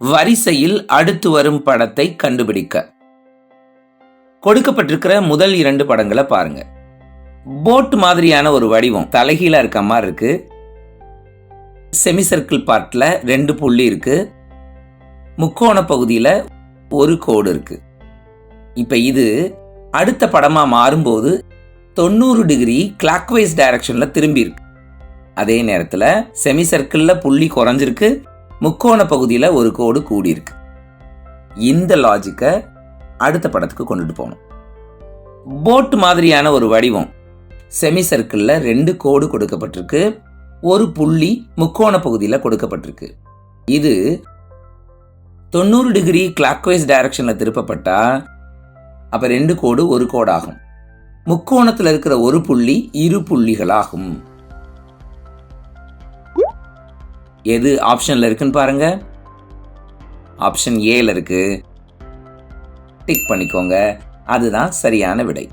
வரிசையில் அடுத்து வரும் படத்தை கண்டுபிடிக்க. கொடுக்கப்பட்டிருக்கிற முதல் இரண்டு படங்களை பாருங்க. போட் மாதிரியான ஒரு வடிவம் தலைகீழா இருக்க மாதிரி இருக்கு. செமி சர்க்கிள் பார்ட்ல ரெண்டு புள்ளி இருக்கு. முக்கோண பகுதியில் ஒரு கோடு இருக்கு. இப்போ இது அடுத்த படமா மாறும்போது தொண்ணூறு டிகிரி கிளாக்வைஸ் டைரக்ஷன்ல திரும்பி இருக்கு. அதே நேரத்தில் செமி சர்க்கிளில் புள்ளி குறைஞ்சிருக்கு. முக்கோண பகுதியில் ஒரு கோடு கூடியிருக்கு. இந்த லாஜிக்கை அடுத்த படத்துக்கு கொண்டுட்டு போகணும். போட் மாதிரியான ஒரு வடிவம். செமி சர்க்கிளில் ரெண்டு கோடு கொடுக்கப்பட்டிருக்கு. ஒரு புள்ளி முக்கோண பகுதியில் கொடுக்கப்பட்டிருக்கு. இது தொண்ணூறு டிகிரி கிளாக்வைஸ் டைரக்ஷனில் திருப்பப்பட்டா அப்போ ரெண்டு கோடு ஒரு கோடாகும். முக்கோணத்தில் இருக்கிற ஒரு புள்ளி இரு புள்ளிகளாகும். எது ஆப்ஷனில் இருக்குன்னு பாருங்க. ஆப்ஷன் ஏல இருக்கு. டிக் பண்ணிக்கோங்க. அதுதான் சரியான விடை.